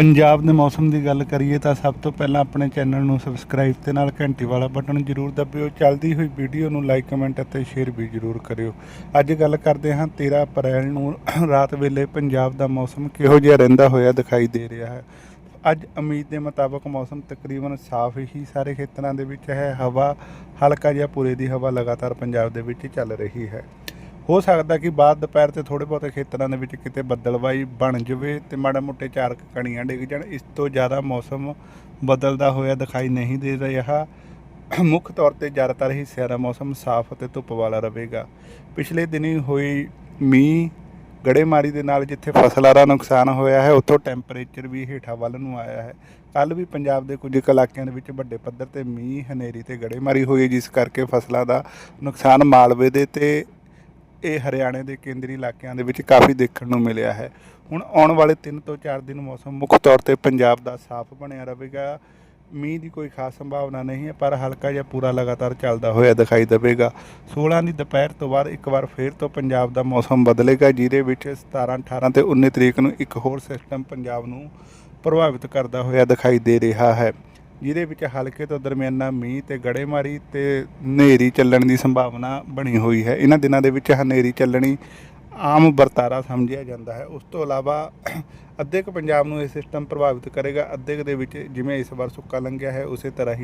ਪੰਜਾਬ ਦੇ ਮੌਸਮ ਦੀ ਗੱਲ ਕਰੀਏ ਤਾਂ ਸਭ ਤੋਂ ਪਹਿਲਾਂ ਆਪਣੇ ਚੈਨਲ ਨੂੰ ਸਬਸਕ੍ਰਾਈਬ ਤੇ ਨਾਲ ਘੰਟੀ ਵਾਲਾ ਬਟਨ ਜ਼ਰੂਰ ਦਬਿਓ। ਚੱਲਦੀ ਹੋਈ ਵੀਡੀਓ ਨੂੰ ਲਾਈਕ, ਕਮੈਂਟ ਅਤੇ ਸ਼ੇਅਰ ਵੀ ਜ਼ਰੂਰ ਕਰਿਓ। ਅੱਜ ਗੱਲ ਕਰਦੇ ਹਾਂ 13 ਅਪ੍ਰੈਲ ਨੂੰ ਰਾਤ ਵੇਲੇ ਪੰਜਾਬ ਦਾ ਮੌਸਮ ਕਿਹੋ ਜਿਹਾ ਰਹਿੰਦਾ ਹੋਇਆ ਦਿਖਾਈ ਦੇ ਰਿਹਾ ਹੈ। ਅੱਜ ਉਮੀਦ ਦੇ ਮੁਤਾਬਕ ਮੌਸਮ ਤਕਰੀਬਨ ਸਾਫ਼ ਹੀ ਸਾਰੇ ਖੇਤਰਾਂ ਦੇ ਵਿੱਚ ਹੈ। ਹਵਾ ਹਲਕਾ ਜਿਹਾ ਪੂਰੇ ਦੀ ਹਵਾ ਲਗਾਤਾਰ ਪੰਜਾਬ ਦੇ ਵਿੱਚ ਚੱਲ ਰਹੀ ਹੈ। ਹੋ ਸਕਦਾ ਕਿ ਬਾਅਦ ਦੁਪਹਿਰ ਤੇ ਥੋੜੇ ਬਹੁਤੇ ਖੇਤਰਾਂ ਦੇ ਵਿੱਚ ਕਿਤੇ ਬੱਦਲਵਾਈ ਬਣ ਜਾਵੇ ਤੇ ਮਾੜਾ ਮੋਟੇ ਚਾਰ ਕਣੀਆਂ ਡਿੱਗ ਜਾਣ। ਇਸ ਤੋਂ ਜ਼ਿਆਦਾ ਮੌਸਮ ਬਦਲਦਾ ਹੋਇਆ ਦਿਖਾਈ ਨਹੀਂ ਦੇ ਰਿਹਾ। ਮੁੱਖ ਤੌਰ ਤੇ ਜ਼ਿਆਦਾਤਰ ਹਿੱਸਿਆਂ ਦਾ ਮੌਸਮ ਸਾਫ਼ ਅਤੇ ਧੁੱਪ ਵਾਲਾ ਰਹੇਗਾ। ਪਿਛਲੇ ਦਿਨੀ ਹੋਈ ਮੀਂਹ ਗੜੇਮਾਰੀ ਦੇ ਨਾਲ ਜਿੱਥੇ ਫਸਲਾਂ ਦਾ ਨੁਕਸਾਨ ਹੋਇਆ ਹੈ, ਉੱਥੋਂ ਟੈਂਪਰੇਚਰ ਵੀ ਹੇਠਾਂ ਵੱਲ ਨੂੰ ਆਇਆ ਹੈ। ਕੱਲ ਵੀ ਪੰਜਾਬ ਦੇ ਕੁਝ ਕੁ ਇਲਾਕਿਆਂ ਦੇ ਵਿੱਚ ਵੱਡੇ ਪੱਧਰ ਤੇ ਮੀਂਹ, ਹਨੇਰੀ ਤੇ ਗੜੇਮਾਰੀ ਹੋਈ, ਜਿਸ ਕਰਕੇ ਫਸਲਾਂ ਦਾ ਨੁਕਸਾਨ ਮਾਲਵੇ ਦੇ ਤੇ ਇਹ ਹਰਿਆਣੇ ਦੇ ਕੇਂਦਰੀ ਇਲਾਕਿਆਂ ਦੇ ਵਿੱਚ ਕਾਫੀ ਦੇਖਣ ਨੂੰ ਮਿਲਿਆ ਹੈ। ਹੁਣ ਆਉਣ ਵਾਲੇ 3 ਤੋਂ 4 ਦਿਨ ਮੌਸਮ ਮੁੱਖ ਤੌਰ ਤੇ ਪੰਜਾਬ ਦਾ ਸਾਫ਼ ਬਣਿਆ ਰਹੇਗਾ। ਮੀਂਹ ਦੀ ਕੋਈ ਖਾਸ ਸੰਭਾਵਨਾ ਨਹੀਂ ਹੈ, ਪਰ ਹਲਕਾ ਜਿਹਾ ਪੂਰਾ ਲਗਾਤਾਰ ਚੱਲਦਾ ਹੋਇਆ ਦਿਖਾਈ ਦੇਵੇਗਾ। 16 ਦੀ ਦੁਪਹਿਰ ਤੋਂ ਬਾਅਦ ਇੱਕ ਵਾਰ ਫੇਰ ਤੋਂ ਪੰਜਾਬ ਦਾ ਮੌਸਮ ਬਦਲੇਗਾ, ਜਿਹਦੇ ਵਿੱਚ 17 18 ਤੇ 19 ਤਰੀਕ ਨੂੰ ਇੱਕ ਹੋਰ ਸਿਸਟਮ ਪੰਜਾਬ ਨੂੰ ਪ੍ਰਭਾਵਿਤ ਕਰਦਾ ਹੋਇਆ ਦਿਖਾਈ ਦੇ ਰਿਹਾ ਹੈ। ਜਿਹਦੇ ਵਿੱਚ ਹਲਕੇ ਤੋਂ ਦਰਮਿਆਨਾ ਮੀਂਹ ਤੇ ਗੜੇਮਾਰੀ ਤੇ ਹਨੇਰੀ ਚੱਲਣ ਦੀ ਸੰਭਾਵਨਾ ਬਣੀ ਹੋਈ ਹੈ। ਇਹਨਾਂ ਦਿਨਾਂ ਦੇ ਵਿੱਚ ਹਨੇਰੀ ਚੱਲਣੀ ਆਮ ਵਰਤਾਰਾ ਸਮਝਿਆ ਜਾਂਦਾ ਹੈ। ਉਸ ਤੋਂ ਇਲਾਵਾ ਅੱਧੇ ਕੁ ਪੰਜਾਬ ਨੂੰ ਇਹ ਸਿਸਟਮ ਪ੍ਰਭਾਵਿਤ ਕਰੇਗਾ। ਅੱਧੇ ਕੁ ਦੇ ਵਿੱਚ ਜਿਵੇਂ ਇਸ ਵਾਰ ਸੁੱਕਾ ਲੰਘਿਆ ਹੈ, ਉਸੇ ਤਰ੍ਹਾਂ ਹੀ